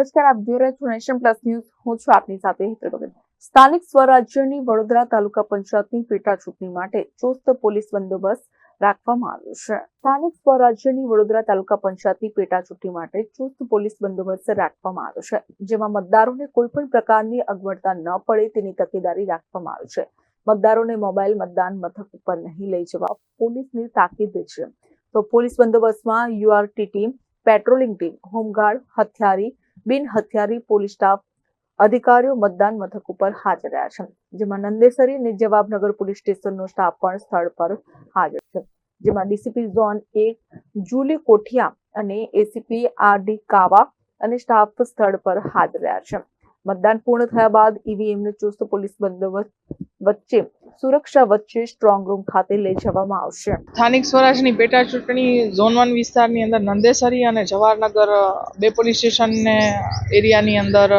નમસ્કાર, આપ જોઈ રહ્યા છો નેશન પ્લસ ન્યૂઝ. હું છું આપની સાથે હેતલ સ્થાનિક સ્વરાજ્યની વડોદરા તાલુકા પંચાયતની પેટા ચૂંટણી માટે ચુસ્ત પોલીસ બંદોબસ્ત રાખવામાં આવ્યો છે. સ્થાનિક સ્વરાજ્યની વડોદરા તાલુકા પંચાયતની પેટા ચૂંટણી માટે ચુસ્ત પોલીસ બંદોબસ્ત રાખવામાં આવ્યો છે. જેમાં મતદારોને કોઈ પણ પ્રકારની અગવડતા ન પડે તેની તકેદારી રાખવામાં આવી છે. મતદારોને મોબાઈલ મતદાન મથક ઉપર નહીં લઈ જવા પોલીસની તાકીદ છે. તો police બંદોબસ્તમાં URT team, patrolling team, home guard, હથિયારી બિન હથિયારી પોલીસ સ્ટાફ અધિકારીઓ મતદાન મથક ઉપર હાજર રહ્યા છે, જેમાં નંદેસરી અને જવાબનગર પોલીસ સ્ટેશનનો સ્ટાફ પણ સ્થળ પર હાજર છે. જેમાં ડીસીપી ઝોન એક જુલી કોઠિયા અને એસીપી આર ડી કાવા અને સ્ટાફ સ્થળ પર હાજર રહ્યા છે. મતદાન પૂર્ણ થયા બાદ ઈવીએમને ચુસ્ત પોલીસ બંદોબસ્ત વચ્ચે સુરક્ષા વચ્ચે સ્ટ્રોંગ રૂમ ખાતે લઈ જવામાં આવશે. સ્થાનિક સ્વરાજની પેટા ચૂંટણી ઝોન વન વિસ્તારની અંદર નંદેસરી અને જવાહરનગર બે પોલીસ સ્ટેશનને એરિયાની અંદર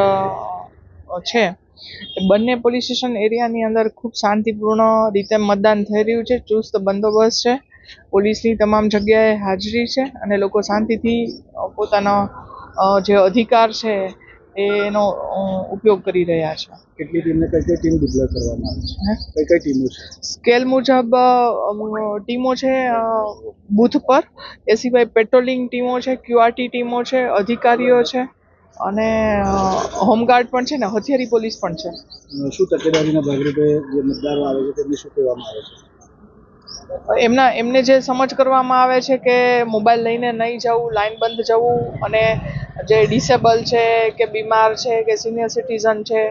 છે. બંને પોલીસ સ્ટેશન એરિયાની અંદર ખૂબ શાંતિપૂર્ણ રીતે મતદાન થઈ રહ્યું છે, ચુસ્ત બંદોબસ્ત છે. પોલીસની તમામ જગ્યાએ હાજરી છે અને લોકો શાંતિથી પોતાનો જે અધિકાર છે એનો ઉપયોગ કરી રહ્યા છે. કેટલી ટીમને કઈ કઈ ટીમ ડિક્લેર કરવામાં આવી છે? કઈ કઈ ટીમો છે? સ્કેલ મુજબ ટીમો છે બૂથ પર. એ સિવાય પેટ્રોલિંગ ટીમો છે ક્યુઆરટી ટીમો છે અધિકારીઓ છે અને હોમગાર્ડ પણ છે ને હથિયારી પોલીસ પણ છે. શું તકેદારીના ભાગરૂપે જે મતદારો આવે છે તેમને શું કહેવામાં આવે છે? એમના એમને જે સમજ કરવામાં આવે છે કે મોબાઈલ લઈને નહીં જવું લાઈન બંધ જવું અને જે ડિસેબલ છે કે બીમાર છે કે સિનિયર સિટીઝન છે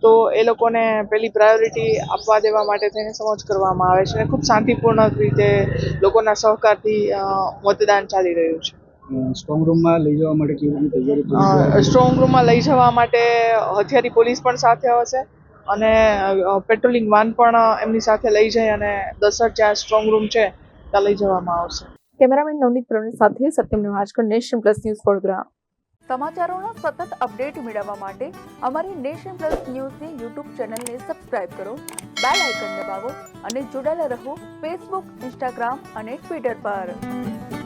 તો એ લોકોને પેલી પ્રાયોરિટી આપવા દેવા માટે થઈને સમજ કરવામાં આવે છે અને ખૂબ શાંતિપૂર્ણ રીતે લોકોના સહકારથી મતદાન ચાલી રહ્યું છે સ્ટ્રોંગ રૂમમાં લઈ જવા માટે કેવી તૈયારી? સ્ટ્રોંગ રૂમમાં લઈ જવા માટે હથિયારી પોલીસ પણ સાથે હશે અને પેટ્રોલિંગ વાન પણ એમની સાથે લઈ જઈ અને દસર જ્યાં સ્ટ્રોંગ રૂમ છે ત્યાં લઈ જવામાં આવશે. કેમેરામેન નવનીત પ્રવીણ સાથે Satyam Nivajkar nation plus news Vadodara. સમાચારોનો સતત અપડેટ મેળવવા માટે અમારી નેશન પ્લસ ન્યૂઝની યુટ્યુબ ચેનલને સબસ્ક્રાઇબ કરો બેલ આઇકન દબાવો અને જોડાયેલા રહો ફેસબુક ઇન્સ્ટાગ્રામ અને ટ્વિટર પર.